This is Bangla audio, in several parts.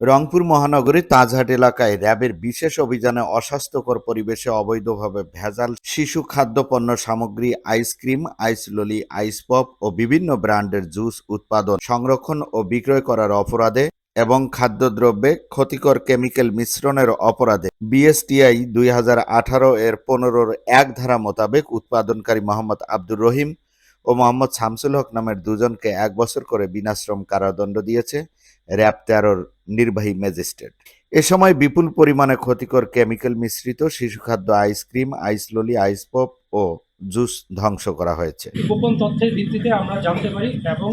রংপুর মহানগরীর তাজহাট এলাকায় র্যাবের বিশেষ অভিযানে অস্বাস্থ্যকর পরিবেশে অবৈধভাবে ভেজাল শিশু খাদ্যপণ্য সামগ্রী আইসক্রিম আইস ললি আইস পপ ও বিভিন্ন ব্র্যান্ডের জুস উৎপাদন, সংরক্ষণ ও বিক্রয় করার অপরাধে এবং খাদ্যদ্রব্যে ক্ষতিকর কেমিক্যাল মিশ্রণের অপরাধে। বিএসটিআই দুই হাজার আঠারো এর পনেরোর এক ধারা মোতাবেক উৎপাদনকারী মোহাম্মদ আব্দুর রহিম ও মোহাম্মদ শামসুল হক নামের দুজনকে এক বছর করে বিনাশ্রম কারাদণ্ড দিয়েছে র্যাব তেরোর নির্বাহী ম্যাজিস্ট্রেট। এ সময় বিপুল পরিমাণে ক্ষতিকর কেমিক্যাল মিশ্রিত শিশু খাদ্য আইসক্রিম আইস ললি, আইস পপ ও জুস ধ্বংস করা হয়েছে। গোপন তথ্যের ভিত্তিতে আমরা জানতে পারি এবং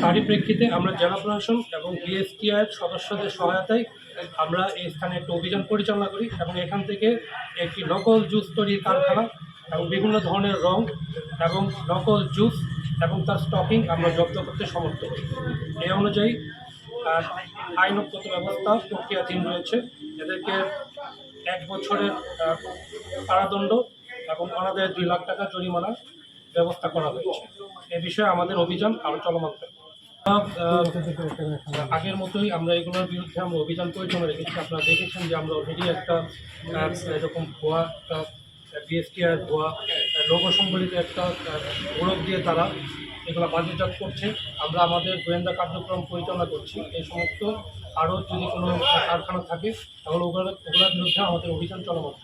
তারই প্রেক্ষিতে আমরা জেলা প্রশাসন এবং বিএসটিআই সদস্যদের সহায়তায় আমরা এই স্থানে একটা অভিযান পরিচালনা করি এবং এখান থেকে একটি নকল জুস তৈরির কারখানা এবং বিভিন্ন ধরনের রং এবং নকল জুস এবং তার স্টকিং আমরা জব্দ করতে সমর্থ হই এই অনুযায়ী আইনগত ব্যবস্থা প্রক্রিয়াধীন রয়েছে। এদেরকে এক বছরের কারাদণ্ড এবং অনাদায় দুই লাখ টাকা জরিমানার ব্যবস্থা করা হয়েছে। এ বিষয়ে আমাদের অভিযান আরও চলমান আগের মতোই আমরা এগুলোর বিরুদ্ধে আমরা অভিযান পরিচালনা রেখেছি। আপনারা দেখেছেন যে আমরা অলরেডি একটা এরকম ভুয়া বিএসটিআর ভুয়া লোক সম্বলিত একটা গৌরব দিয়ে তারা এগুলো বাজারজাত করছে। আমরা আমাদের গোয়েন্দা কার্যক্রম পরিচালনা করছি। এই সমস্ত আরও যদি কোনো কারখানা থাকে, তাহলে ওগুলো ওগুলোর বিরুদ্ধে আমাদের অভিযান চলমান